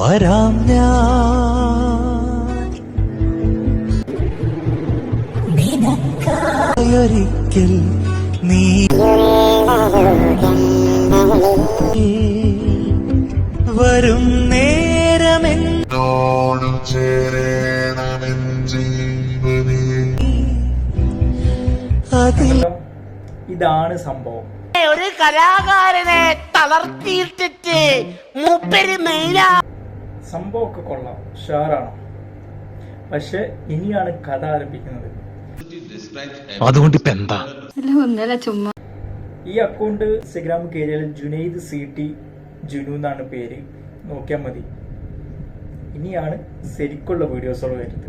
വരാം ഞാൻ. ഒരിക്കൽ നീ വരും നേരമെൻ നോടും ചേരണമെൻ ജീവനേ. അതിൽ ഇതാണ് സംഭവം. ഒരു കലാകാരനെ തളർത്തിയിട്ടിട്ട് മൂപ്പര് മെയിനാ സംഭവമൊക്കെ കൊള്ളാം. ഷുവറാണ് പക്ഷെ ഇനിയാണ് കഥ ആരംഭിക്കുന്നത്. അതുകൊണ്ട് ഇപ്പൊ എന്താ? ഒന്നല്ല ചുമ്മാ. ഈ അക്കൗണ്ട് ഇൻസ്റ്റഗ്രാം കയറിയാൽ ജുനൈദ് സി ടി ജുനു എന്നാണ് പേര്. നോക്കിയാൽ മതി. ഇനിയാണ് ശരിക്കുള്ള വീഡിയോസുകൾ വരുന്നത്.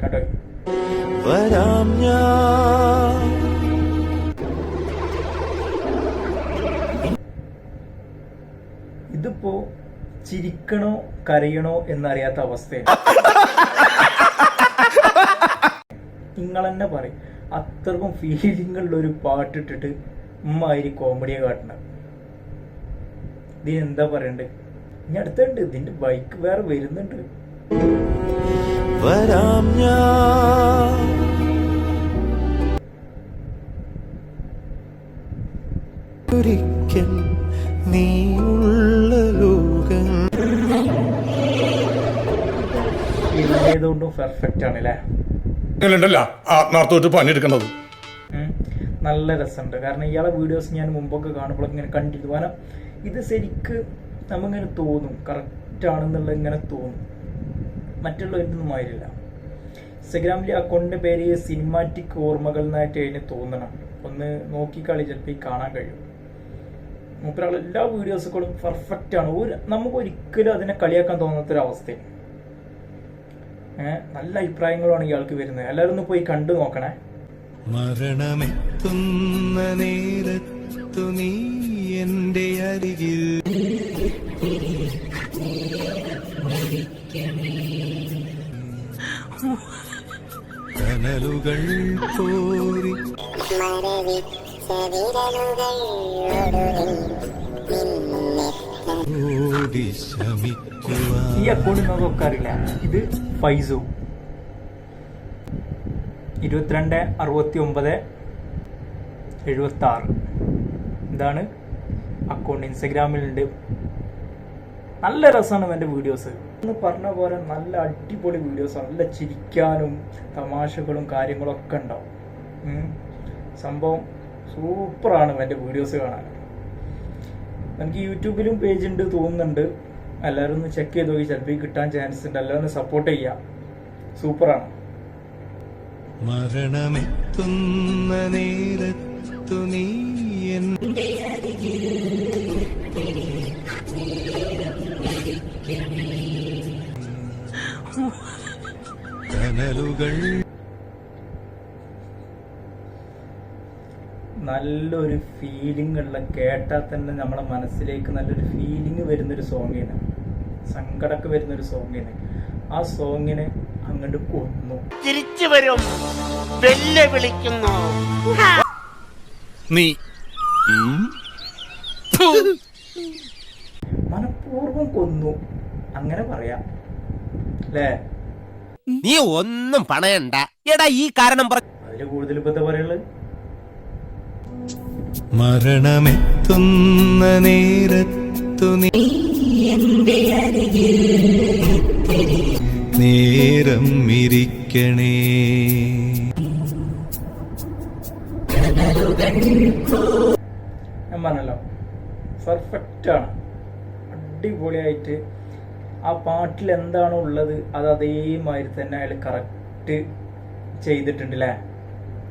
കേട്ടോ വരാം ഞാൻ. ഇതിപ്പോ ചിരിക്കണോ കരയണോ എന്നറിയാത്ത അവസ്ഥയാണ്. നിങ്ങൾ തന്നെ പറയും അത്രക്കും ഫീലിംഗ് ഉള്ള ഒരു പാട്ടിട്ടിട്ട് ഉമ്മാതിരി കോമഡിയെ കാട്ടണം. ഇതിന് എന്താ പറയണ്ടേ? ഇനി അടുത്തുണ്ട് ഇതിന്റെ ബൈക്ക് വേറെ വരുന്നുണ്ട്. വരാം ഞാൻ. ഏതുകൊണ്ടും പെർഫെക്റ്റ് ആണ് അല്ലേ ആത്മാർത്ഥമായിട്ട്. നല്ല രസമുണ്ട്. കാരണം ഇയാളെ വീഡിയോസ് ഞാൻ മുമ്പൊക്കെ കാണുമ്പോൾ ഇങ്ങനെ കണ്ടിരുന്നു. കാരണം ഇത് ശരിക്ക് നമ്മിങ്ങനെ തോന്നും. കറക്റ്റ് ആണെന്നുള്ളത് ഇങ്ങനെ തോന്നും. മറ്റുള്ളവരൊന്നും ആയില്ല ഇൻസ്റ്റഗ്രാമിലെ അക്കൗണ്ടിന്റെ പേര് സിനിമാറ്റിക് ഓർമ്മകൾ എന്നായിട്ട് അതിന് തോന്നണം. ഒന്ന് നോക്കിക്കളി ചിലപ്പോൾ ഈ കാണാൻ കഴിയും. മൂപ്പരാൾ എല്ലാ വീഡിയോസുകളും പെർഫെക്റ്റ് ആണ്. ഒരു നമുക്ക് ഒരിക്കലും അതിനെ കളിയാക്കാൻ തോന്നാത്തൊരവസ്ഥയാണ്. നല്ല അഭിപ്രായങ്ങളാണ് ഇയാൾക്ക് വരുന്നത്. എല്ലാവരും ഒന്ന് പോയി കണ്ടു നോക്കണേ. മരണമെത്തുന്ന നേരത്തു നീ എന്റെ അരികിൽ. കനലുകൾ പോരി ഓടി ശമിക്കുവാൻ. ഈ അക്കൗണ്ട് നമുക്ക് അറിയില്ല ഇത് ഫൈസു. ഇരുപത്തിരണ്ട് അറുപത്തി ഒമ്പത് എഴുപത്തി ആറ് ഇതാണ് അക്കൗണ്ട് ഇൻസ്റ്റഗ്രാമിലുണ്ട്. നല്ല രസമാണ് എന്റെ വീഡിയോസ് എന്ന് പറഞ്ഞ പോലെ നല്ല അടിപൊളി വീഡിയോസ് നല്ല ചിരിക്കാനും തമാശകളും കാര്യങ്ങളൊക്കെ ഉണ്ടാവും. സംഭവം സൂപ്പറാണ് എന്റെ വീഡിയോസ് കാണാൻ. എനിക്ക് യൂട്യൂബിലും പേജ് ഉണ്ട് തോന്നുന്നുണ്ട്. എല്ലാവരും ഒന്ന് ചെക്ക് ചെയ്ത് നോക്കി. ചിലപ്പോൾ കിട്ടാൻ ചാൻസ് ഉണ്ട്. എല്ലാവരും ഒന്ന് സപ്പോർട്ട് ചെയ്യുക സൂപ്പറാണ്. മരണമെത്തുന്ന നേരത്തു നീ നല്ലൊരു ഫീലിംഗ് ഉള്ള കേട്ടാൽ തന്നെ നമ്മളെ മനസ്സിലേക്ക് നല്ലൊരു ഫീലിംഗ് വരുന്നൊരു സോങ്ങിന് സങ്കടമൊക്കെ വരുന്നൊരു സോങ്ങിന് ആ സോങ്ങിനെ അങ്ങോട്ട് കൊന്നു. തിരിച്ചു വരും. വെല്ലുവിളിക്കുന്നു നീ. മനഃപൂർവം കൊന്നു. അങ്ങനെ പറയാം. അല്ലേ നീ ഒന്നും പണയണ്ട. എടാ ഈ കാരണം പറ അതിൽ കൂടുതൽ ഇപ്പത്തെ പറയുള്ളത് മരണമെത്തുന്ന നേരത്തു നേരം ഇരിക്കണേ. ഞാൻ പറഞ്ഞല്ലോ പെർഫെക്റ്റ് ആണ്. അടിപൊളിയായിട്ട് ആ പാട്ടിൽ എന്താണോ ഉള്ളത് അത് അതേമാതിരി തന്നെ അയാൾ കറക്റ്റ് ചെയ്തിട്ടുണ്ട് അല്ലേ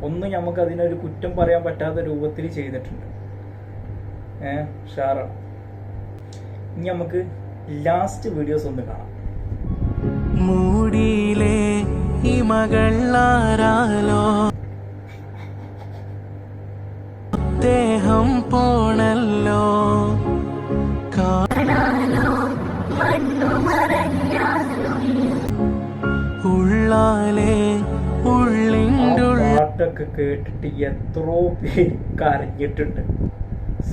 ഒന്നും നമുക്ക് അതിനൊരു കുറ്റം പറയാൻ പറ്റാത്ത രൂപത്തിൽ ചെയ്തിട്ടുണ്ട്. ഏഹ് ഷാറ ഇനി നമുക്ക് ലാസ്റ്റ് വീഡിയോസ് ഒന്ന് കാണാം. മൂടിയിലെ ഈ പാട്ടൊക്കെ കേട്ടിട്ട് എത്രയോ പേര് കരഞ്ഞിട്ടുണ്ട്.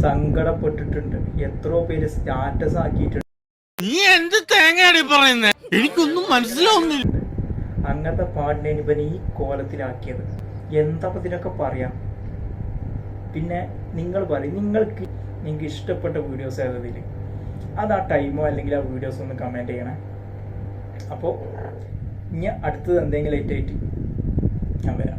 സങ്കടപ്പെട്ടിട്ടുണ്ട്. എത്രയോ പേര് സ്റ്റാറ്റസ് ആക്കിയിട്ടുണ്ട്. നീ എന്ത് തേങ്ങയാണ് പറയുന്നത് എനിക്കൊന്നും മനസ്സിലാവുന്നില്ല. അങ്ങനത്തെ പാടിനെ ഇവൻ ഈ കോലത്തിലാക്കിയത്. എന്താ ഇതിനൊക്കെ പറയാം? പിന്നെ നിങ്ങൾ പറയും നിങ്ങൾക്ക് നിങ്ങൾക്ക് ഇഷ്ടപ്പെട്ട വീഡിയോസ് ഏതതിൽ അത് ആ ടൈമോ അല്ലെങ്കിൽ ആ വീഡിയോസ് ഒന്ന് കമന്റ് ചെയ്യണേ. അപ്പോൾ ഇനി അടുത്തത് എന്തെങ്കിലും ലേറ്റ് ആയിട്ട് ഞാൻ വരാം.